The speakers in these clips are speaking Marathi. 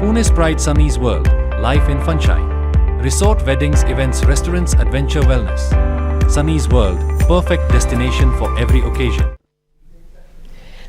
Pune's Pride Sunny's World, Life in Funshine. Resort weddings, events, restaurants, adventure wellness. Sunny's World, perfect destination for every occasion.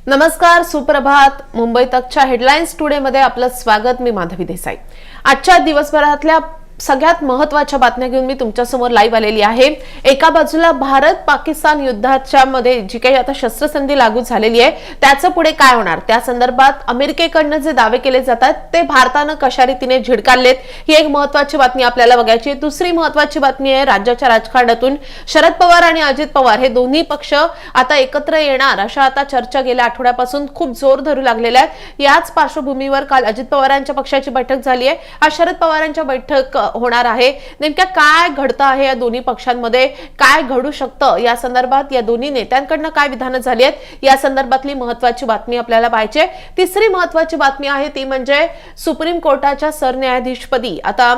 नमस्कार सुप्रभात मुंबई तकच्या हेडलाईन्स टुडे मध्ये आपलं स्वागत मी माधवी देसाई आजच्या दिवसभरातल्या सगळ्यात महत्त्वाच्या बातम्या घेऊन मी तुमच्यासमोर लाईव्ह आलेली आहे. एका बाजूला भारत पाकिस्तान युद्धाच्या मध्ये जी काही आता शस्त्रसंधी लागू झालेली आहे त्याचं पुढे काय होणार? त्या संदर्भात अमेरिकेकडनं जे दावे केले जातात ते भारतानं कशा रीतीने झिडकारलेत ही एक महत्वाची बातमी आपल्याला बघायची दुसरी महत्वाची बातमी आहे राज्याच्या राजकारणातून शरद पवार आणि अजित पवार. हे दोन्ही पक्ष आता एकत्र येणार अशा आता चर्चा गेल्या आठवड्यापासून खूप जोर धरू लागलेल्या आहेत. याच पार्श्वभूमीवर काल अजित पवारांच्या पक्षाची बैठक झाली आहे. हा शरद पवारांच्या बैठक होणार आहे. नेमक्या काय घडतं आहे या दोन्ही पक्षांमध्ये? काय घडू शकतं? या संदर्भात या दोन्ही नेत्यांकडनं काय विधानं झाली आहेत? या संदर्भातली महत्वाची बातमी आपल्याला पाहिजे तिसरी महत्वाची बातमी आहे ती म्हणजे सुप्रीम कोर्टाच्या सरन्यायाधीशपदी. आता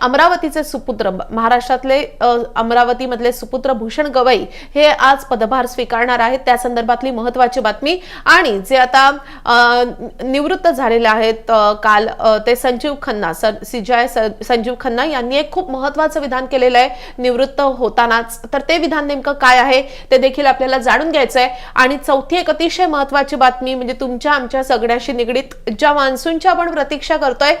अमरावतीचे सुपुत्र महाराष्ट्रातले अमरावतीमधले सुपुत्र भूषण गवई हे आज पदभार स्वीकारणार आहेत. त्या संदर्भातली महत्वाची बातमी आणि जे आता निवृत्त झालेले आहेत काल ते संजीव खन्ना सर सीजीआय संजीव खन्ना यांनी एक खूप महत्वाचं विधान केलेलं आहे निवृत्त होतानाच. तर ते विधान नेमकं काय आहे ते देखील आपल्याला जाणून घ्यायचं आहे आणि चौथी एक अतिशय महत्वाची बातमी म्हणजे तुमच्या आमच्या सगळ्याशी निगडीत ज्या मान्सूनची आपण प्रतीक्षा करतोय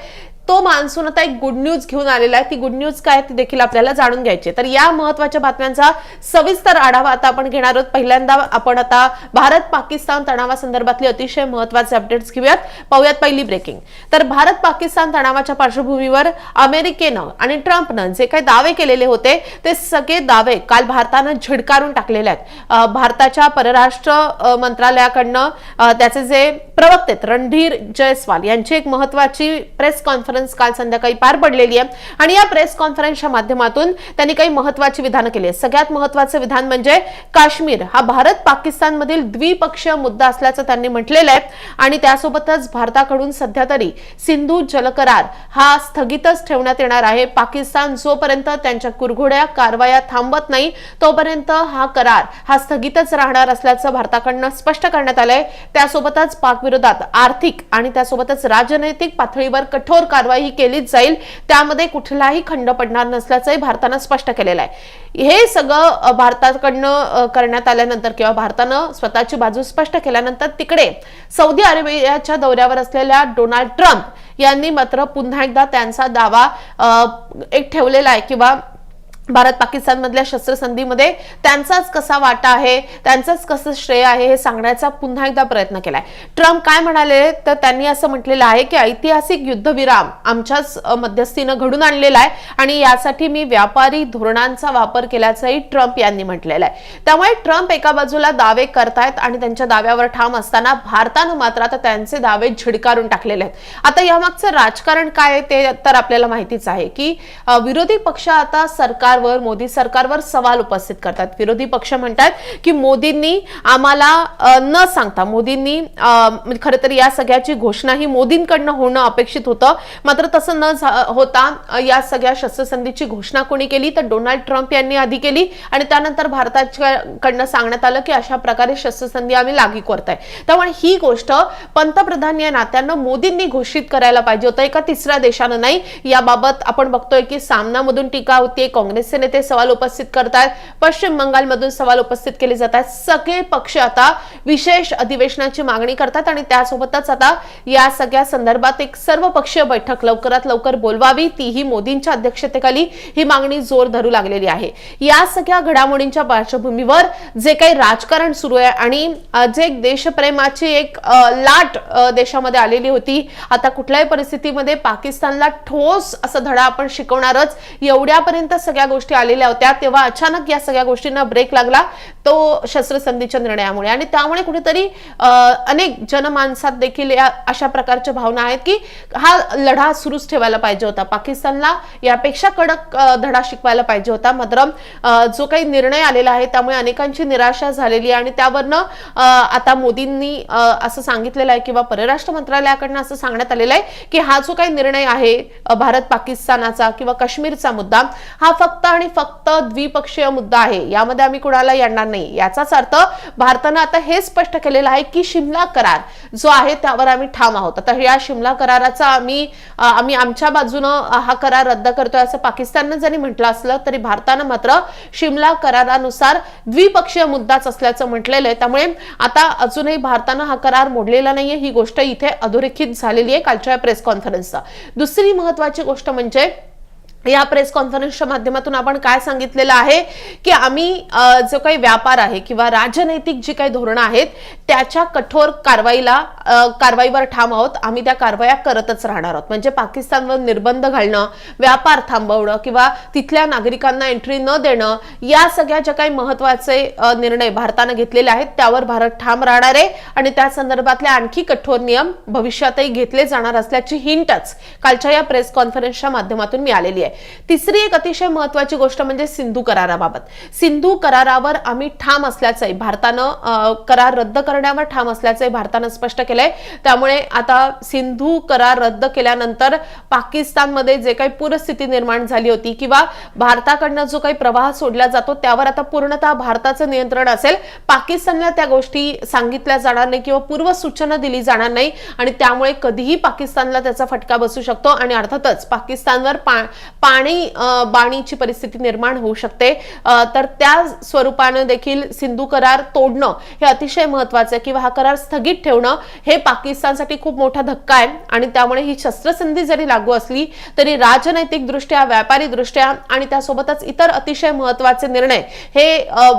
तो मान्सून आता एक गुड न्यूज घेऊन आलेला आहे. ती गुड न्यूज काय ती देखील आपल्याला जाणून घ्यायची तर या महत्त्वाच्या बातम्यांचा सविस्तर आढावा आता आपण घेणार आहोत. पहिल्यांदा आपण आता भारत पाकिस्तान तणावासंदर्भातले अतिशय महत्त्वाचे अपडेट्स घेऊयात. पाहूयात पहिली ब्रेकिंग तर भारत पाकिस्तान तणावाच्या पार्श्वभूमीवर अमेरिकेनं आणि ट्रम्पनं जे काही दावे केलेले होते ते सगळे दावे काल भारतानं झिडकारून टाकलेले आहेत. भारताच्या परराष्ट्र मंत्रालयाकडनं त्याचे जे प्रवक्ते आहेत, रणधीर जयस्वाल यांची एक महत्वाची प्रेस कॉन्फरन्स काल संध्याकाळी पार पडलेली आहे. आणि या प्रेस कॉन्फरन्सच्या माध्यमातून त्यांनी काही महत्वाची विधानं केली आहेत. सगळ्यात महत्वाचं विधान म्हणजे काश्मीर. हा भारत पाकिस्तान मधील द्विपक्षीय मुद्दा असल्याचं त्यांनी म्हटलेलं आहे. आणि त्यासोबतच भारताकडून सध्या तरी सिंधू जलकरार हा स्थगितच ठेवण्यात येणार आहे. पाकिस्तान जोपर्यंत त्यांच्या कुरघोड्या कारवाया थांबत नाही तोपर्यंत हा करार हा स्थगितच राहणार असल्याचं भारताकडनं स्पष्ट करण्यात आलंय. त्यासोबतच पाकविरोधात आर्थिक आणि त्यासोबतच राजनैतिक पातळीवर कठोर कारवाई ही केलीच जाईल. त्यामध्ये कुठलाही खंड पडणार नसल्याचंही भारतानं स्पष्ट केलेलं आहे. हे सगळं भारताकडनं करण्यात आल्यानंतर किंवा भारतानं स्वतःची बाजू स्पष्ट केल्यानंतर तिकडे सौदी अरेबियाच्या दौऱ्यावर असलेल्या डोनाल्ड ट्रम्प यांनी मात्र पुन्हा एकदा त्यांचा दावा एक ठेवलेला आहे किंवा भारत पाकिस्तानमधल्या शस्त्रसंधीमध्ये त्यांचाच कसा वाटा आहे त्यांचाच कसं श्रेय आहे हे सांगण्याचा पुन्हा एकदा प्रयत्न केलाय. ट्रम्प काय म्हणाले तर त्यांनी असं म्हटलेलं आहे की ऐतिहासिक युद्धविराम आमच्याच मध्यस्थीनं घडून आणलेला आहे आणि यासाठी मी व्यापारी धोरणांचा वापर केल्याचंही ट्रम्प यांनी म्हटलेलं आहे. त्यामुळे ट्रम्प एका बाजूला दावे करतायत आणि त्यांच्या दाव्यावर ठाम असताना भारतानं मात्र आता त्यांचे दावे झिडकारून टाकलेले आहेत. आता यामागचं राजकारण काय आहे ते तर आपल्याला माहितीच आहे की विरोधी पक्ष आता सरकार सरकारवर मोदी सरकारवर सवाल उपस्थित करतात. विरोधी पक्ष म्हणतात की मोदींनी आम्हाला न सांगता मोदींनी खरं तर या सगळ्याची घोषणा ही मोदींकडनं होणं अपेक्षित होतं. मात्र तसं न होता या सगळ्या शस्त्रसंधीची घोषणा कोणी केली तर डोनाल्ड ट्रम्प यांनी आधी केली. आणि त्यानंतर भारताच्याकडनं सांगण्यात आलं की अशा प्रकारे शस्त्रसंधी आम्ही लागू करताय. त्यामुळे ही गोष्ट पंतप्रधान या नात्यानं मोदींनी घोषित करायला पाहिजे होतं. एका तिसऱ्या देशानं नाही. याबाबत आपण बघतोय की सामनामधून टीका होतीये काँग्रेसचे नेते सवाल उपस्थित करतात पश्चिम बंगालमधून सवाल उपस्थित केले जात आहेत सगळे पक्ष आता विशेष अधिवेशनाची मागणी करतात आणि त्यासोबतच आता या सगळ्या संदर्भात एक सर्वपक्षीय बैठक लवकरात लवकर बोलवावी. तीही मोदींच्या अध्यक्षतेखाली ही मागणी जोर धरू लागलेली आहे. या सगळ्या घडामोडींच्या पार्श्वभूमीवर जे काही राजकारण सुरू आहे आणि जे एक देशप्रेमाची एक लाट देशामध्ये आलेली होती आता कुठल्याही परिस्थितीमध्ये पाकिस्तानला ठोस असं धडा आपण शिकवणारच. एवढ्यापर्यंत सगळ्या गोष्टी आलेल्या होत्या तेव्हा अचानक या सगळ्या गोष्टींना ब्रेक लागला. तो शस्त्रसंधीच्या निर्णयामुळे. आणि त्यामुळे कुठेतरी अनेक जनमानसात देखील या अशा प्रकारच्या भावना आहेत की हा लढा सुरूच ठेवायला पाहिजे होता. पाकिस्तानला यापेक्षा कडक धडा शिकवायला पाहिजे होता. मात्र जो काही निर्णय आलेला आहे त्यामुळे अनेकांची निराशा झालेली आहे. आणि त्यावरनं आता मोदींनी असं सांगितलेलं आहे किंवा परराष्ट्र मंत्रालयाकडनं असं सांगण्यात आलेलं आहे की हा जो काही निर्णय आहे भारत पाकिस्तानाचा किंवा काश्मीरचा मुद्दा हा फक्त आणि फक्त द्विपक्षीय मुद्दा आहे. यामध्ये आम्ही कुणाला येणार नाही. याचाच अर्थ भारतानं आता हे स्पष्ट केलेलं आहे की शिमला करार जो आहे त्यावर आम्ही ठाम आहोत. आता या शिमला कराराचा आम्ही आम्ही आमच्या बाजूनं हा करार रद्द करतोय असं पाकिस्ताननं जरी म्हटलं असलं तरी भारतानं मात्र शिमला करारानुसार द्विपक्षीय मुद्दाच असल्याचं म्हटलेलं आहे. त्यामुळे आता अजूनही भारतानं हा करार मोडलेला नाहीये. ही गोष्ट इथे अधोरेखित झालेली आहे कालच्या प्रेस कॉन्फरन्सचा. दुसरी महत्वाची गोष्ट म्हणजे या प्रेस कॉन्फरन्सच्या माध्यमातून आपण काय सांगितलेलं आहे की आम्ही जो काही व्यापार आहे किंवा राजनैतिक जी काही धोरणं आहेत त्याच्या कठोर कारवाईला कारवाईवर ठाम आहोत. आम्ही त्या कारवाया करतच राहणार आहोत. म्हणजे पाकिस्तानवर निर्बंध घालणं व्यापार थांबवणं किंवा तिथल्या नागरिकांना एंट्री न देणं या सगळ्या ज्या काही महत्त्वाचे निर्णय भारतानं घेतलेले आहेत त्यावर भारत ठाम राहणार आहे. आणि त्या संदर्भातले आणखी कठोर नियम भविष्यातही घेतले जाणार असल्याची हिंटच कालच्या या प्रेस कॉन्फरन्सच्या माध्यमातून मिळालेली आहे. तिसरी एक अतिशय महत्वाची गोष्ट म्हणजे सिंधू कराराबाबत. सिंधू करारावर आम्ही ठाम असल्याचंही भारतानं करार रद्द करण्यावर ठाम असल्याचंही भारतानं स्पष्ट केलंय. त्यामुळे आता सिंधू करार रद्द केल्यानंतर पाकिस्तानमध्ये जे काही पूरस्थिती निर्माण झाली होती किंवा भारताकडनं जो काही प्रवाह सोडला जातो त्यावर आता पूर्णतः भारताचं नियंत्रण असेल. पाकिस्तानला त्या गोष्टी सांगितल्या जाणार नाही किंवा पूर्व सूचना दिली जाणार नाही आणि त्यामुळे कधीही पाकिस्तानला त्याचा फटका बसू शकतो आणि अर्थातच पाकिस्तानवर पा- पाणी बाणीची परिस्थिती निर्माण होऊ शकते. तर त्या स्वरूपानं देखील सिंधू करार तोडणं हे अतिशय महत्वाचं आहे किंवा हा करार स्थगित ठेवणं हे पाकिस्तानसाठी खूप मोठा धक्का आहे. आणि त्यामुळे ही शस्त्रसंधी जरी लागू असली तरी राजनैतिक दृष्ट्या व्यापारी दृष्ट्या आणि त्यासोबतच इतर अतिशय महत्त्वाचे निर्णय हे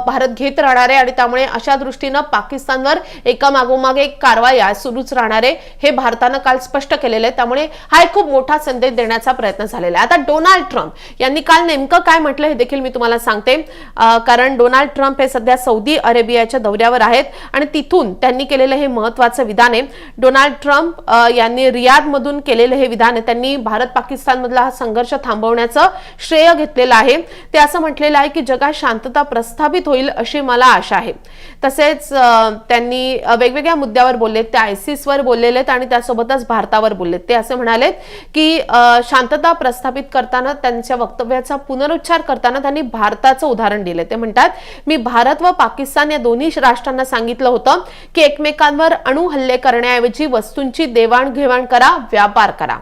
भारत घेत राहणार आहे आणि त्यामुळे अशा दृष्टीनं पाकिस्तानवर एका मागोमागे एक कारवाया सुरूच राहणार आहे हे भारतानं काल स्पष्ट केलेलं आहे. त्यामुळे हा एक खूप मोठा संदेश देण्याचा प्रयत्न झालेला आहे. आता डोनाल्ड डोनाल्ड ट्रम्प. यांनी काल नेमकं काय म्हटलं हे देखील मी तुम्हाला सांगते. कारण डोनाल्ड ट्रम्प हे सध्या सौदी अरेबियाच्या दौऱ्यावर आहेत आणि तिथून त्यांनी केलेलं हे महत्वाचं विधान आहे. डोनाल्ड ट्रम्प यांनी रियादमधून केलेलं हे विधान आहे. त्यांनी भारत पाकिस्तान मधला हा संघर्ष थांबवण्याचं श्रेय घेतलेलं आहे. ते असं म्हटलेलं आहे की जगात शांतता प्रस्थापित होईल अशी मला आशा आहे. तसेच त्यांनी वेगवेगळ्या मुद्द्यावर बोललेत. ते आयसिसवर बोललेले आहेत आणि त्यासोबतच भारतावर बोललेत. ते असे म्हणालेत की शांतता प्रस्थापित करताना त्यांच्या वक्तव्याचा पुनरुच्चार करताना त्यांनी भारताचं उदाहरण दिले ते म्हणतात मी भारत व पाकिस्तान या दोन्ही राष्ट्रांना सांगितलं होतं की एकमेकांवर अणु हल्ले करण्याऐवजी वस्तूंची देवाणघेवाण करा व्यापार करा.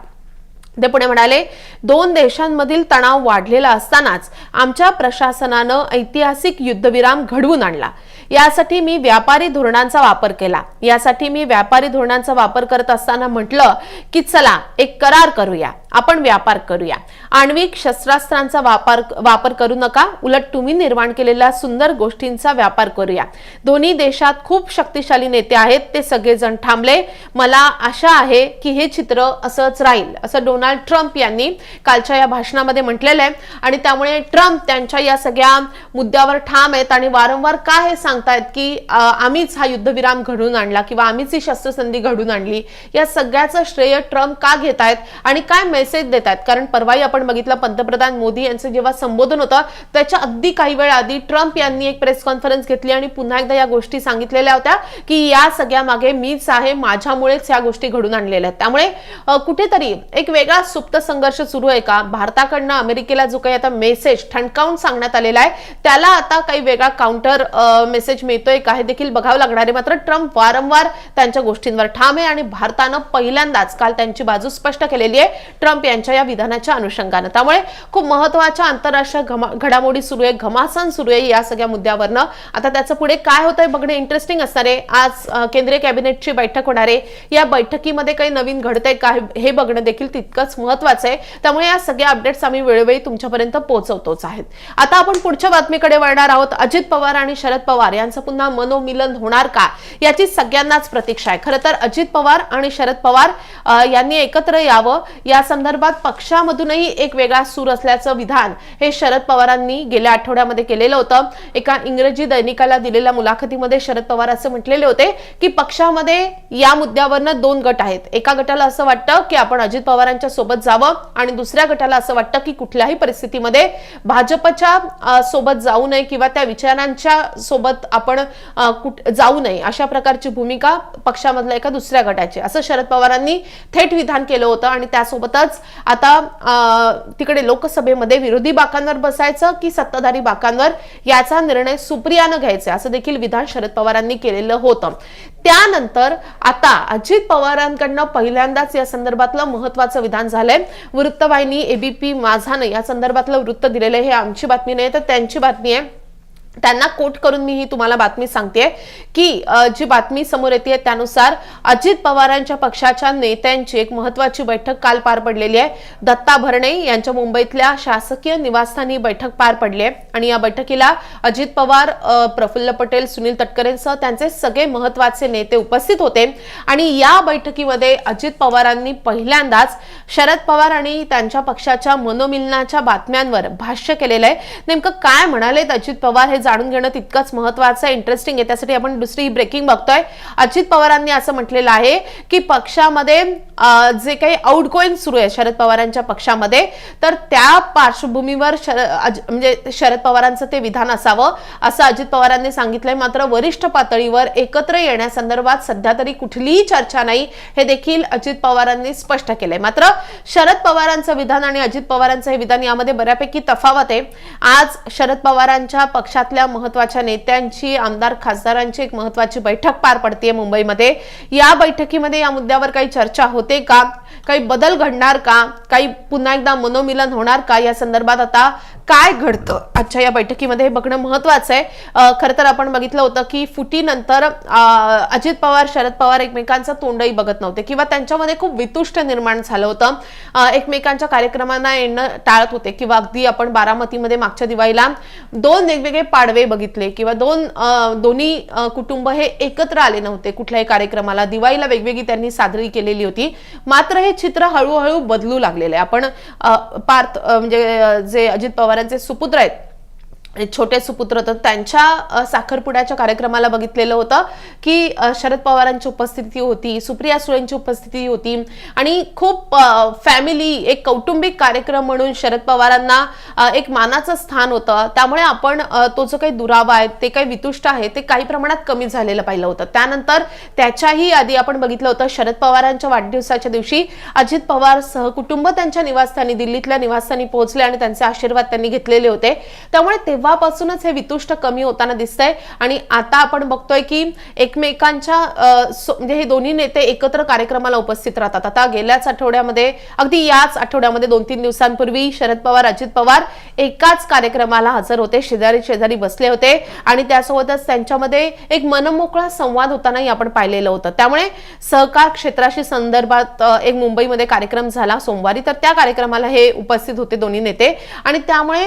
ते पुढे म्हणाले दोन देशांमधील तणाव वाढलेला असतानाच आमच्या प्रशासनानं ऐतिहासिक युद्धविराम घडवून आणला. यासाठी मी व्यापारी धोरणांचा वापर केला. यासाठी मी व्यापारी धोरणांचा वापर करत असताना म्हटलं की चला एक करार करूया. आपण व्यापार करूया. आण्विक शस्त्रास्त्रांचा वापर वापर करू नका. उलट तुम्ही निर्माण केलेल्या सुंदर गोष्टींचा व्यापार करूया. दोन्ही देशात खूप शक्तिशाली नेते आहेत. ते सगळेजण थांबले मला आशा आहे की हे चित्र असंच राहील असं डोनाल्ड ट्रम्प यांनी कालच्या या भाषणामध्ये म्हटलेलं आहे. आणि त्यामुळे ट्रम्प त्यांच्या या सगळ्या मुद्द्यावर ठाम आहेत आणि वारंवार का हे सांगतायत की आम्हीच हा युद्धविराम घडवून आणला किंवा आम्हीच ही शस्त्रसंधी घडून आणली या सगळ्याचं श्रेय ट्रम्प का घेत आहेत आणि काय मेसेज देत आहेत कारण परवाही आपण बघितलं पंतप्रधान मोदी यांचं जेव्हा संबोधन होतं त्याच्या अगदी काही वेळ आधी ट्रम्प यांनी एक प्रेस कॉन्फरन्स घेतली आणि पुन्हा एकदा या गोष्टी सांगितलेल्या होत्या की या सगळ्या मागे मीच आहे माझ्यामुळेच या गोष्टी घडून आणलेल्या आहेत. त्यामुळे कुठेतरी एक वेगळा सुप्त संघर्ष सुरू आहे का? भारताकडनं अमेरिकेला जो काही आता मेसेज ठणकावून सांगण्यात आलेला आहे त्याला आता काही वेगळा काउंटर मेसेज मिळतोय का? हे देखील बघावं लागणार आहे. मात्र ट्रम्प वारंवार त्यांच्या गोष्टींवर ठाम आहे आणि भारतानं पहिल्यांदाच काल त्यांची बाजू स्पष्ट केलेली आहे. ट्रम्प यांच्या या विधानाच्या अनुषंगानं. त्यामुळे खूप महत्त्वाच्या आंतरराष्ट्रीय घडामोडी सुरू आहे घमासन सुरू आहे या सगळ्या मुद्द्यावरनं. आता त्याचं पुढे काय होतंय बघणं इंटरेस्टिंग असणार. आहे आज केंद्रीय कॅबिनेटची बैठक होणार आहे. या बैठकीमध्ये काही नवीन घडतंय का हे- बघणं देखील तितकंच महत्वाचं आहे. त्यामुळे या सगळ्या अपडेट्स आम्ही वेळोवेळी तुमच्यापर्यंत पोहोचवतोच आहेत. आता आपण पुढच्या बातमीकडे वळणार आहोत. अजित पवार आणि शरद पवार यांचं पुन्हा मनोमिलन होणार का? याची सगळ्यांनाच प्रतीक्षा आहे. खरं तर अजित पवार आणि शरद पवार यांनी एकत्र यावं. या संदर्भात पक्षामधूनही एक वेगळा सूर असल्याचं विधान हे शरद पवारांनी गेल्या आठवड्यामध्ये केलेलं होतं. एका इंग्रजी दैनिकाला दिलेल्या मुलाखतीमध्ये शरद पवार असं म्हटलेले होते की पक्षामध्ये या मुद्द्यावरनं दोन गट आहेत. एका गटाला असं वाटतं की आपण अजित पवारांच्या सोबत जावं आणि दुसऱ्या गटाला असं वाटतं की कुठल्याही परिस्थितीमध्ये भाजपच्या सोबत जाऊ नये किंवा त्या विचारांच्या सोबत आपण कुठ- जाऊ नये अशा प्रकारची भूमिका पक्षामधल्या एका दुसऱ्या गटाची. असं शरद पवारांनी थेट विधान केलं होतं आणि त्यासोबतच म्हणूनच आता तिकडे लोकसभेमध्ये विरोधी बाकांवर बसायचं की सत्ताधारी बाकांवर याचा निर्णय सुप्रियानं घ्यायचा असं देखील विधान शरद पवारांनी केलेलं होतं. त्यानंतर आता अजित पवारांकडनं पहिल्यांदाच या संदर्भातलं महत्वाचं विधान झालंय. वृत्तवाहिनी एबीपी माझानं या संदर्भातलं वृत्त दिलेलं हे आमची बातमी नाही तर त्यांची बातमी आहे. त्यांना कोट करून मी ही तुम्हाला बातमी सांगते की जी बातमी समोर येते त्यानुसार अजित पवारांच्या पक्षाच्या नेत्यांची एक महत्वाची बैठक काल पार पडलेली आहे. दत्ता भरणे यांच्या मुंबईतल्या शासकीय निवासस्थानी ही बैठक पार पडली आहे. आणि या बैठकीला अजित पवार प्रफुल्ल पटेल सुनील तटकरेंसह त्यांचे सगळे महत्त्वाचे नेते उपस्थित होते. आणि या बैठकीमध्ये अजित पवारांनी पहिल्यांदाच शरद पवार आणि त्यांच्या पक्षाच्या मनोमिलनाच्या बातम्यांवर भाष्य केलेलं आहे. नेमकं काय म्हणालेत अजित पवार हे जाणून घेणं तितकंच महत्वाचं आहे इंटरेस्टिंग आहे. त्यासाठी आपण दुसरी ब्रेकिंग बघतोय. अजित पवारांनी असं म्हटलेलं आहे की पक्षामध्ये जे काही आउटगोईंग सुरू आहे शरद पवारांच्या पक्षामध्ये तर त्या पार्श्वभूमीवर शर- अज- म्हणजे शरद पवारांचं ते विधान असावं असं अजित पवारांनी सांगितलंय. मात्र वरिष्ठ पातळीवर एकत्र येण्यासंदर्भात सध्या तरी कुठलीही चर्चा नाही हे देखील अजित पवारांनी स्पष्ट केलंय. मात्र शरद पवारांचं विधान आणि अजित पवारांचं हे विधान यामध्ये बऱ्यापैकी तफावत आहे. आज शरद पवारांच्या पक्षातल्या महत्त्वाच्या नेत्यांची आमदार खासदारांची एक महत्वाची बैठक पार पडते मुंबईमध्ये. या बैठकीमध्ये या मुद्द्यावर काही चर्चा होती का काही बदल घडणार का? काही पुन्हा एकदा मनोमिलन होणार का? या संदर्भात आता काय घडतं? आजच्या या बैठकीमध्ये हे बघणं महत्वाचं आहे. खरं तर आपण बघितलं होतं की फुटीनंतर अजित पवार शरद पवार एकमेकांचं तोंडही बघत नव्हते किंवा त्यांच्यामध्ये खूप वितुष्ट निर्माण झालं होतं. एकमेकांच्या कार्यक्रमांना येणं टाळत होते किंवा अगदी आपण बारामतीमध्ये मागच्या दिवाळीला दोन वेगवेगळे पाडवे बघितले किंवा दोन दोन्ही कुटुंब हे एकत्र आले नव्हते कुठल्याही कार्यक्रमाला. दिवाळीला वेगवेगळी त्यांनी साजरी केलेली होती. मात्र हे चित्र हळूहळू बदलू लागलेलं आहे. आपण पार्थ म्हणजे जे अजित पवारांचे सुपुत्र आहेत छोटे सुपुत्र तर त्यांच्या साखरपुड्याच्या कार्यक्रमाला बघितलेलं होतं की शरद पवारांची उपस्थिती होती सुप्रिया सुळेंची उपस्थिती होती आणि खूप फॅमिली एक कौटुंबिक कार्यक्रम म्हणून शरद पवारांना एक मानाचं स्थान होतं. त्यामुळे आपण तो जो काही दुरावा आहे ते काही वितुष्ट आहे ते काही प्रमाणात कमी झालेलं पाहिलं होतं. त्यानंतर त्याच्याही आधी आपण बघितलं होतं शरद पवारांच्या वाढदिवसाच्या दिवशी अजित पवार सहकुटुंब त्यांच्या निवासस्थानी दिल्लीतल्या निवासस्थानी पोहोचले आणि त्यांचे आशीर्वाद त्यांनी घेतलेले होते. त्यामुळे तेव्हा तेव्हापासूनच हे वितुष्ट कमी होताना दिसतंय. आणि आता आपण बघतोय की एकमेकांच्या म्हणजे हे दोन्ही नेते एकत्र कार्यक्रमाला उपस्थित राहतात. आता गेल्याच आठवड्यामध्ये अगदी याच आठवड्यामध्ये दोन तीन दिवसांपूर्वी शरद पवार अजित पवार एकाच कार्यक्रमाला हजर होते. शेजारी शेजारी बसले होते. आणि त्यासोबतच त्यांच्यामध्ये एक मनमोकळा संवाद होतानाही आपण पाहिलेलं होतं. त्यामुळे सहकार क्षेत्राशी संदर्भात एक मुंबईमध्ये कार्यक्रम झाला. सोमवारी तर त्या कार्यक्रमाला हे उपस्थित होते दोन्ही नेते. आणि त्यामुळे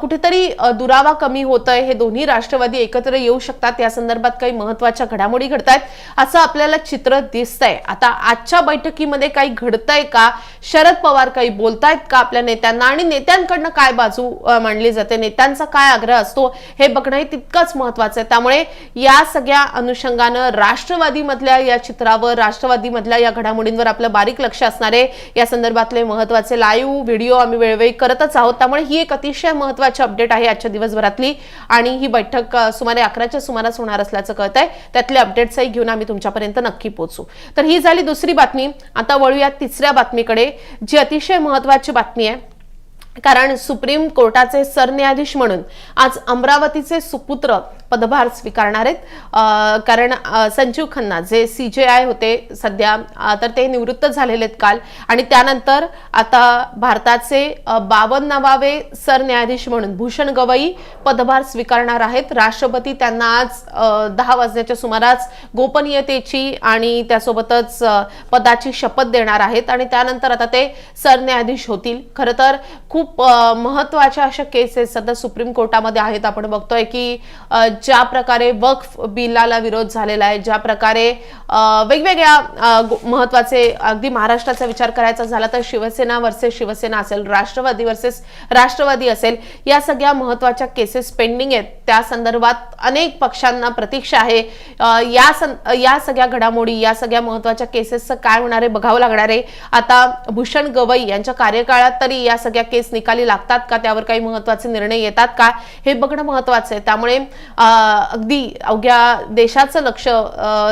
कुठेतरी दुरावा कमी होत आहे हे दोन्ही राष्ट्रवादी एकत्र येऊ शकतात. या संदर्भात काही महत्त्वाच्या घडामोडी घडत आहेत असं आपल्याला चित्र दिसतंय. आता आजच्या बैठकीमध्ये काही घडतंय का? शरद पवार काही बोलतायत का आपल्या नेत्यांना? आणि नेत्यांकडनं काय बाजू मांडली जाते? नेत्यांचा काय आग्रह असतो? हे बघणं हे तितकंच महत्वाचं आहे. त्यामुळे या सगळ्या अनुषंगानं राष्ट्रवादीमधल्या या चित्रावर राष्ट्रवादीमधल्या या घडामोडींवर आपलं बारीक लक्ष असणारे या संदर्भातले महत्त्वाचे लाईव्ह व्हिडिओ आम्ही वेळोवेळी करतच आहोत. त्यामुळे ही एक अतिशय महत्वाची अपडेट आहे आजच्या दिवसभरातली. आणि ही बैठक सुमारे अकराच्या सुमारास होणार असल्याचं कळत आहे त्यातले अपडेट्सही घेऊन आम्ही तुमच्यापर्यंत नक्की पोहोचू. तर ही झाली दुसरी बातमी. आता वळूयात तिसऱ्या बातमीकडे जी अतिशय महत्वाची बातमी आहे. कारण सुप्रीम कोर्टाचे सरन्यायाधीश म्हणून आज अमरावतीचे सुपुत्र पदभार स्वीकारणार आहेत. कारण संजीव खन्ना जे सी जे आय होते सध्या तर ते निवृत्त झालेले आहेत काल. आणि त्यानंतर आता भारताचे बावन्नवावे सरन्यायाधीश म्हणून भूषण गवई पदभार स्वीकारणार आहेत. राष्ट्रपती त्यांना आज दहा वाजण्याच्या सुमारास गोपनीयतेची आणि त्यासोबतच पदाची शपथ देणार आहेत. आणि त्यानंतर आता ते सरन्यायाधीश होतील. खरं तर खूप महत्त्वाच्या अशा केसेस सध्या सुप्रीम कोर्टामध्ये आहेत. आपण बघतोय की ज्या प्रकारे वक्फ बिलाला विरोध झालेला आहे ज्या प्रकारे वेगवेगळ्या महत्त्वाचे अगदी महाराष्ट्राचा विचार करायचा झाला तर शिवसेना वर्सेस शिवसेना असेल राष्ट्रवादी वर्सेस राष्ट्रवादी असेल या सगळ्या महत्त्वाच्या केसेस पेंडिंग आहेत. त्या संदर्भात अनेक पक्षांना प्रतीक्षा आहे. या सं- या सगळ्या घडामोडी या सगळ्या महत्त्वाच्या केसेसचं काय होणार आहे बघावं लागणार आहे. आता भूषण गवई यांच्या कार्यकाळात तरी या सगळ्या केस निकाली लागतात का? त्यावर काही महत्त्वाचे निर्णय येतात का? हे बघणं महत्वाचं आहे. त्यामुळे अगदी अवघ्या देशाचं लक्ष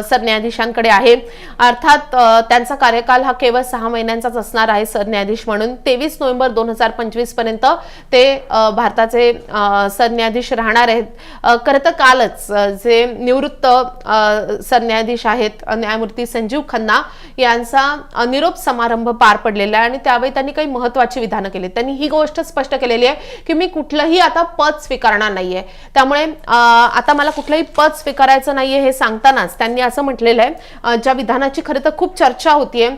सरन्यायाधीशांकडे आहे. अर्थात त्यांचा कार्यकाल हा केवळ सहा महिन्यांचाच असणार आहे सरन्यायाधीश म्हणून. तेवीस नोव्हेंबर दोन हजार पंचवीसपर्यंत ते भारताचे सरन्यायाधीश राहणार आहेत. खरं तर कालच जे निवृत्त सरन्यायाधीश आहेत न्यायमूर्ती संजीव खन्ना यांचा निरोप समारंभ पार पडलेला आहे आणि त्यावेळी त्यांनी काही महत्वाची विधानं केली. त्यांनी ही गोष्ट स्पष्ट केलेली आहे की मी कुठलंही आता पद स्वीकारणार नाहीये. त्यामुळे आता मला कुठलंही पद स्वीकारायचं नाहीये हे सांगतानाच त्यांनी असं म्हटलेलं आहे. ज्या विधानाची खरं तर खूप चर्चा होतीये.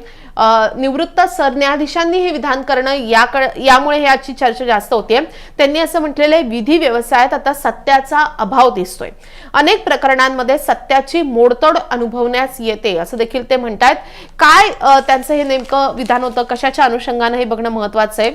निवृत्त सरन्यायाधीशांनी हे विधान करणं याकडे यामुळे याची चर्चा जास्त होतीये. त्यांनी असं म्हटलेलं आहे विधी व्यवसायात आता सत्याचा अभाव दिसतोय. अनेक प्रकरणांमध्ये सत्याची मोडतोड अनुभवण्यास येते असं देखील ते म्हणतायत. काय त्यांचं हे नेमकं विधान होतं? कशाच्या अनुषंगानं हे बघणं महत्वाचं आहे?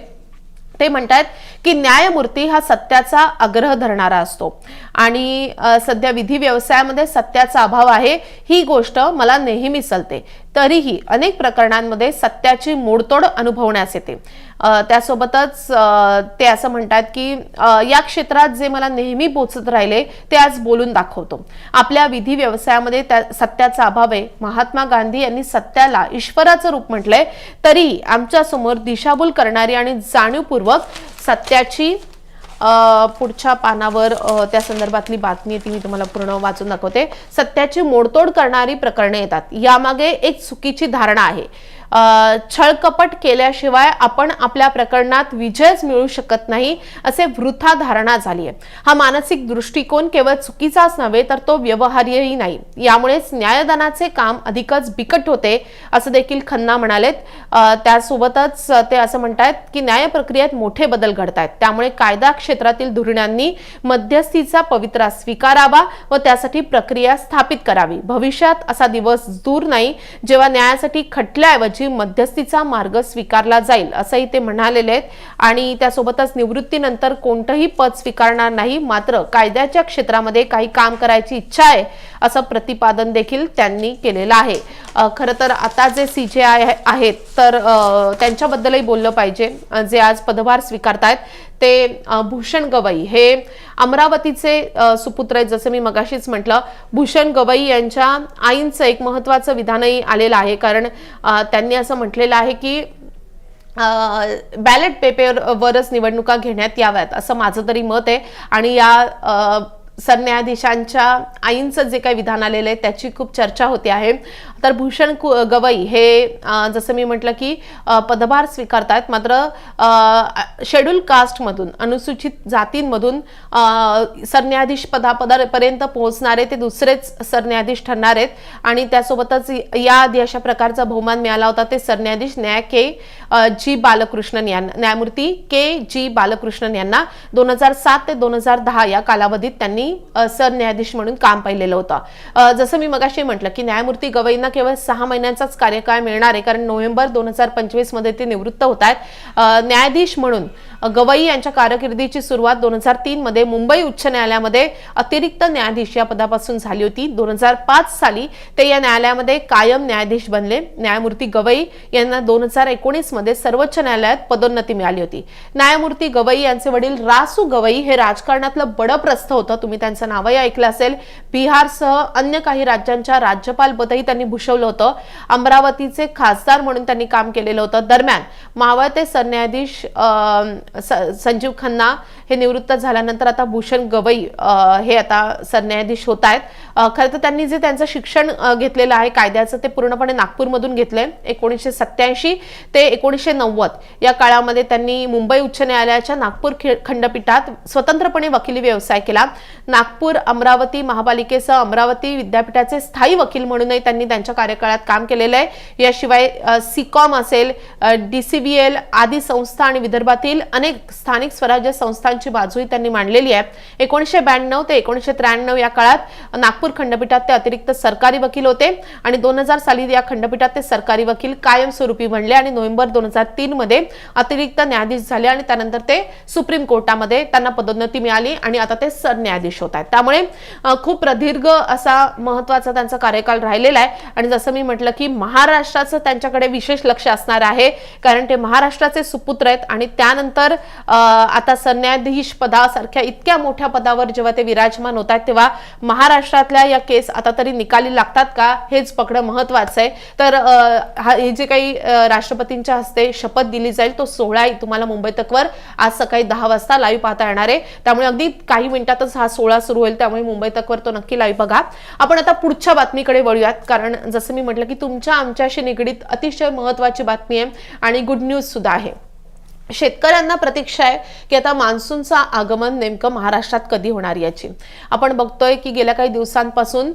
ते म्हणतात की न्यायमूर्ती हा सत्याचा आग्रह धरणारा असतो. आणि सध्या विधी व्यवसायामध्ये सत्याचा अभाव आहे ही गोष्ट मला नेहमी चलते तरीही अनेक प्रकरणांमध्ये सत्याची मोडतोड अनुभवण्यास येते. त्यासोबतच ते असं म्हणतात की या क्षेत्रात जे मला नेहमी पोचत राहिले ते आज बोलून दाखवतो. आपल्या विधी व्यवसायामध्ये त्या सत्याचा अभाव आहे. महात्मा गांधी यांनी सत्याला ईश्वराचं रूप म्हटलंय तरी आमच्यासमोर दिशाभूल करणारी आणि जाणीवपूर्वक सत्याची पुढच्या पानावर त्या संदर्भातली बातमी ती मी तुम्हाला पूर्ण वाचून दाखवते. सत्याची मोडतोड करणारी प्रकरणे येतात. यामागे एक चुकीची धारणा आहे. छळकपट केल्याशिवाय आपण आपल्या प्रकरणात विजयच मिळू शकत नाही असे वृथा धारणा झाली आहे. हा मानसिक दृष्टिकोन केवळ चुकीचाच नव्हे तर तो व्यवहार्यही नाही. यामुळेच न्यायदानाचे काम अधिकच बिकट होते असं देखील खन्ना म्हणालेत. त्यासोबतच ते असं म्हणतायत की न्याय प्रक्रियेत मोठे बदल घडत आहेत त्यामुळे कायदा क्षेत्रातील धुरणांनी मध्यस्थीचा पवित्रा स्वीकारावा व त्यासाठी प्रक्रिया स्थापित करावी. भविष्यात असा दिवस दूर नाही जेव्हा न्यायासाठी खटल्याऐवजी मध्यस्थीचा मार्ग स्वीकारला जाईल असंही ते म्हणालेले आहेत. आणि त्यासोबतच निवृत्तीनंतर कोणतंही पद स्वीकारणार नाही मात्र कायद्याच्या क्षेत्रामध्ये काही काम करायची इच्छा आहे असं प्रतिपादन देखील त्यांनी केलेलं आहे. खरं तर आता जे सी जे आय आहेत तर त्यांच्याबद्दलही बोललं पाहिजे. जे आज पदभार स्वीकारतायत ते भूषण गवई. हे अमरावतीचे सुपुत्र आहेत जसं मी मगाशीच म्हटलं भूषण गवई यांच्या आईंचं एक महत्वाचं विधानही आलेलं आहे. कारण त्यांनी असं म्हटलेलं आहे की बॅलेट पेपरवरच निवडणुका घेण्यात याव्यात असं माझं तरी मत आहे. आणि या सरन्यायाधीशांच्या आईंचं जे काही विधान आलेलं आहे त्याची खूप चर्चा होते आहे. तर भूषण कु- गवई हे जसं मी म्हटलं की पदभार स्वीकारतायत मात्र शेड्यूल कास्टमधून अनुसूचित जातींमधून सरन्यायाधीश पदापदापर्यंत पोहोचणारे ते दुसरेच सरन्यायाधीश ठरणार आहेत आणि त्यासोबतच या आधी अशा प्रकारचा बहुमान मिळाला होता ते सरन्यायाधीश न्याय के जी बालकृष्णन यांना न्यायमूर्ती के जी बालकृष्णन यांना दोन हजार सात ते दोन हजार दहा या कालावधीत त्यांनी सरन्यायाधीश म्हणून काम पाहिलेलं होतं. जसं मी मगाशी म्हटलं की न्यायमूर्ती गवईंना केवळ सहा महिन्यांचाच कार्यकाळ मिळणार आहे कारण नोव्हेंबर दोन हजार पंचवीसमध्ये ते निवृत्त होत आहेत. न्यायाधीश म्हणून गवई यांच्या कारकिर्दीची सुरुवात दोन हजार तीन मध्ये मुंबई उच्च न्यायालयामध्ये अतिरिक्त न्यायाधीश या पदापासून झाली होती. दोन हजार पाच साली ते या न्यायालयामध्ये कायम न्यायाधीश बनले. न्यायमूर्ती गवई यांना दोन हजार एकोणीसमध्ये सर्वोच्च न्यायालयात पदोन्नती मिळाली होती. न्यायमूर्ती गवई यांचे वडील रासू गवई हे राजकारणातलं बडप्रस्थ होतं. तुम्ही त्यांचं नावही ऐकलं असेल. बिहारसह अन्य काही राज्यांच्या राज्यपाल पदही त्यांनी भूषवलं होतं. अमरावतीचे खासदार म्हणून त्यांनी काम केलेलं होतं. दरम्यान मावळते सरन्यायाधीश संजीव खन्ना हे निवृत्त झाल्यानंतर आता भूषण गवई हे आता सरन्यायाधीश होत आहेत. खरं तर त्यांनी जे त्यांचं शिक्षण घेतलेलं आहे कायद्याचं ते पूर्णपणे नागपूरमधून घेतलंय. एकोणीसशे सत्याऐंशी ते एकोणीसशे नव्वद या काळामध्ये त्यांनी मुंबई उच्च न्यायालयाच्या नागपूर खंडपीठात स्वतंत्रपणे वकिली व्यवसाय केला. नागपूर अमरावती महापालिकेसह अमरावती विद्यापीठाचे स्थायी वकील म्हणूनही त्यांनी त्यांच्या कार्यकाळात काम केलेलं आहे. याशिवाय सिकॉम असेल डीसीबीएल आदी संस्था आणि विदर्भातील अनेक स्थानिक स्वराज्य संस्थांची बाजूही त्यांनी मांडलेली आहे. एकोणीसशे ब्याण्णव ते एकोणीसशे त्र्याण्णव या काळात नागपूर खंडपीठात ते अतिरिक्त सरकारी वकील होते आणि दोन हजार साली या खंडपीठात ते सरकारी वकील कायमस्वरूपी बनले आणि नोव्हेंबर दोन हजार तीन मध्ये अतिरिक्त न्यायाधीश झाले आणि त्यानंतर ते सुप्रीम कोर्टामध्ये त्यांना पदोन्नती मिळाली आणि आता ते सरन्यायाधीश होत आहेत. त्यामुळे खूप प्रदीर्घ असा महत्त्वाचा त्यांचा कार्यकाल राहिलेला आहे आणि जसं मी म्हटलं की महाराष्ट्राचं त्यांच्याकडे विशेष लक्ष असणार आहे कारण ते महाराष्ट्राचे सुपुत्र आहेत आणि त्यानंतर आता सरन्यायाधीश पदासारख्या इतक्या मोठ्या पदावर जेव्हा ते विराजमान होत आहेत तेव्हा महाराष्ट्रातल्या या केस आता तरी निकाली लागतात का हेच पकडणं महत्वाचं आहे. तर हा हे जे काही राष्ट्रपतींच्या हस्ते शपथ दिली जाईल तो सोहळाही तुम्हाला मुंबई तकवर आज सकाळी दहा वाजता लाईव्ह पाहता येणार आहे. त्यामुळे अगदी काही मिनिटातच हा सोहळा सुरू होईल त्यामुळे मुंबई तकवर तो नक्की लाईव्ह बघा. आपण आता पुढच्या बातमीकडे वळूयात कारण जसं मी म्हटलं की तुमच्या आमच्याशी निगडीत अतिशय महत्वाची बातमी आहे आणि गुड न्यूज सुद्धा आहे. शेतकऱ्यांना प्रतीक्षा आहे की आता मान्सूनचं आगमन नेमकं महाराष्ट्रात कधी होणार याची. आपण बघतोय की गेल्या काही दिवसांपासून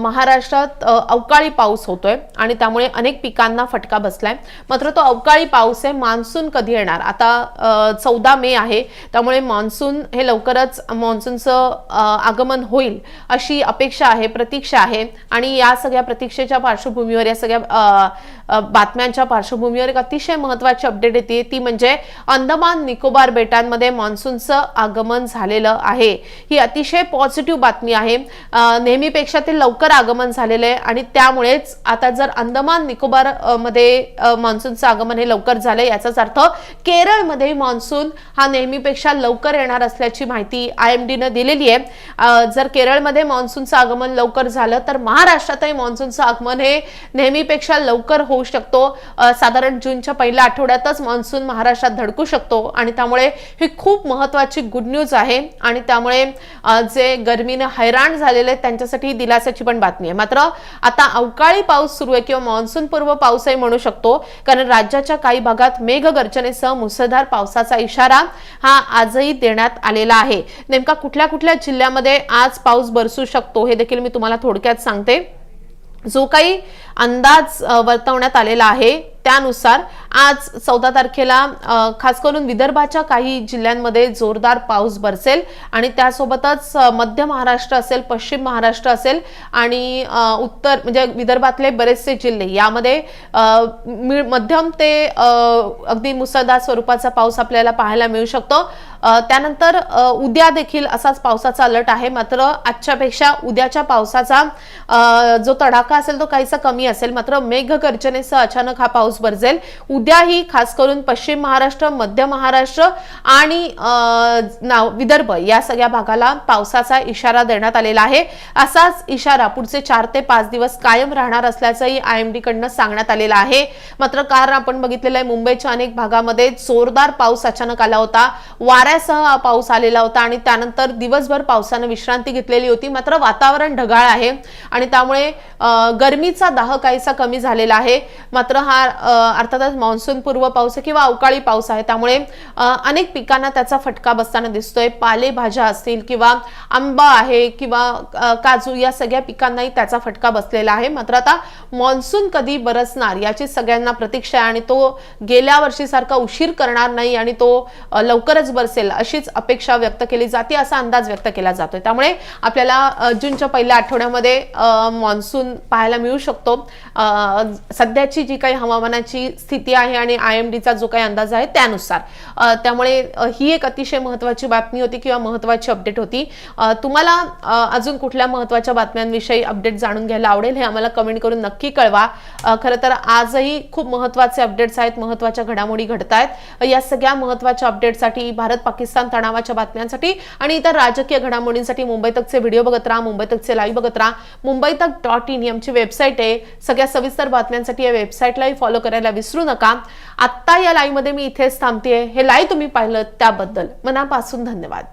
महाराष्ट्रात अवकाळी पाऊस होतोय आणि त्यामुळे अनेक पिकांना फटका बसलाय. मात्र तो अवकाळी पाऊस आहे मान्सून कधी येणार? आता चौदा मे आहे त्यामुळे मान्सून हे लवकरच मान्सूनचं आगमन होईल अशी अपेक्षा आहे प्रतीक्षा आहे. आणि या सगळ्या प्रतीक्षेच्या पार्श्वभूमीवर या सगळ्या बातम्यांच्या पार्श्वभूमीवर एक अतिशय महत्वाची अपडेट येते. ती म्हणजे अंदमान निकोबार बेटांमध्ये मान्सूनचं आगमन झालेलं आहे. ही अतिशय पॉझिटिव्ह बातमी आहे. नेहमीपेक्षा ते लवकर आगमन झालेलं आहे आणि त्यामुळेच आता जर अंदमान निकोबारमध्ये मान्सूनचं आगमन हे लवकर झालं याचाच अर्थ केरळमध्ये मान्सून हा नेहमीपेक्षा लवकर येणार असल्याची माहिती आय एम डीनं दिलेली आहे. जर केरळमध्ये मान्सूनचं आगमन लवकर झालं तर महाराष्ट्रातही मान्सूनचं आगमन हे नेहमीपेक्षा लवकर हो होऊ शकतो. साधारण जूनच्या पहिल्या आठवड्यातच मान्सून महाराष्ट्रात धडकू शकतो आणि त्यामुळे ही खूप महत्वाची गुड न्यूज आहे आणि त्यामुळे जे गर्मीनं हैराण झालेले आहेत त्यांच्यासाठी दिलासाची पण बातमी आहे. मात्र आता अवकाळी पाऊस सुरू आहे किंवा मान्सून पूर्व पाऊसही म्हणू शकतो कारण राज्याच्या काही भागात मेघगर्जनेसह मुसळधार पावसाचा इशारा हा आजही देण्यात आलेला आहे. नेमका कुठल्या कुठल्या जिल्ह्यामध्ये आज पाऊस बरसू शकतो हे देखील मी तुम्हाला थोडक्यात सांगते. जो काही अंदाज वर्तवण्यात आलेला आहे त्यानुसार आज चौदा तारखेला खास करून विदर्भाच्या काही जिल्ह्यांमध्ये जोरदार पाऊस बरसेल आणि त्यासोबतच मध्य महाराष्ट्र असेल पश्चिम महाराष्ट्र असेल आणि उत्तर म्हणजे विदर्भातले बरेचसे जिल्हे यामध्ये मी- मध्यम ते अगदी मुसळधार स्वरूपाचा पाऊस आपल्याला पाहायला मिळू शकतो. त्यानंतर उद्या देखील असाच पावसाचा अलर्ट आहे. मात्र आजच्यापेक्षा उद्याच्या पावसाचा जो तडाखा असेल तो काहीसा कमी असेल. मात्र मेघगर्जनेसह अचानक हा पाऊस बरजेल. उद्याही खास करून पश्चिम महाराष्ट्र मध्य महाराष्ट्र आणि नाव- विदर्भ या सगळ्या भागाला पावसाचा इशारा देण्यात आलेला आहे. असाच इशारा पुढचे चार ते पाच दिवस कायम राहणार असल्याचंही आय एम डी कडनं सांगण्यात आलेलं आहे. मात्र कारण आपण बघितलेलं आहे मुंबईच्या अनेक भागामध्ये जोरदार पाऊस अचानक आला होता. वाऱ्यासह पाऊस आलेला होता आणि त्यानंतर दिवसभर पावसानं विश्रांती घेतलेली होती. मात्र वातावरण ढगाळ आहे आणि त्यामुळे गरमीचा दाह काहीसा कमी झालेला आहे. मात्र हा अर्थातच मान्सून पूर्व पाऊस आहे किंवा अवकाळी पाऊस आहे. त्यामुळे अनेक पिकांना त्याचा फटका बसताना दिसतोय. पालेभाज्या असतील किंवा आंबा आहे किंवा काजू या सगळ्या पिकांनाही त्याचा फटका बसलेला आहे. मात्र आता मान्सून कधी बरसणार याची सगळ्यांना प्रतीक्षा आहे आणि तो गेल्या वर्षीसारखा उशीर करणार नाही आणि तो लवकरच बरसेल. अशीच अपेक्षा व्यक्त केली जाते असा अंदाज व्यक्त केला जातोय. त्यामुळे आपल्याला जूनच्या पहिल्या आठवड्यामध्ये मान्सून पाहायला मिळू शकतो. सध्याची जी काही हवामानाची स्थिती आहे आणि आय एम डीचा जो काही अंदाज आहे त्यानुसार. त्यामुळे ही एक अतिशय महत्वाची बातमी होती किंवा महत्वाची अपडेट होती. तुम्हाला अजून कुठल्या महत्त्वाच्या बातम्यांविषयी अपडेट जाणून घ्यायला आवडेल हे आम्हाला कमेंट करून नक्की कळवा. खरं तर आजही खूप महत्त्वाचे अपडेट्स आहेत महत्त्वाच्या घडामोडी घडत आहेत या सगळ्या महत्त्वाच्या अपडेटसाठी भारत पाकिस्तान तणावाच्या बातम्यांसाठी आणि इतर राजकीय घडामोडींसाठी मुंबई तकचे व्हिडिओ बघत राहा मुंबई तकचे लाईव्ह बघत राहा. मुंबई तक डॉट इन ही आमची वेबसाईट आहे. सगळ्या सविस्तर बातम्यांसाठी या वेबसाईटलाही फॉलो करायला विसरू नका. आत्ता या लाईव्हमध्ये मी इथेच थांबते हे लाईव्ह तुम्ही पाहिलं त्याबद्दल मनापासून धन्यवाद.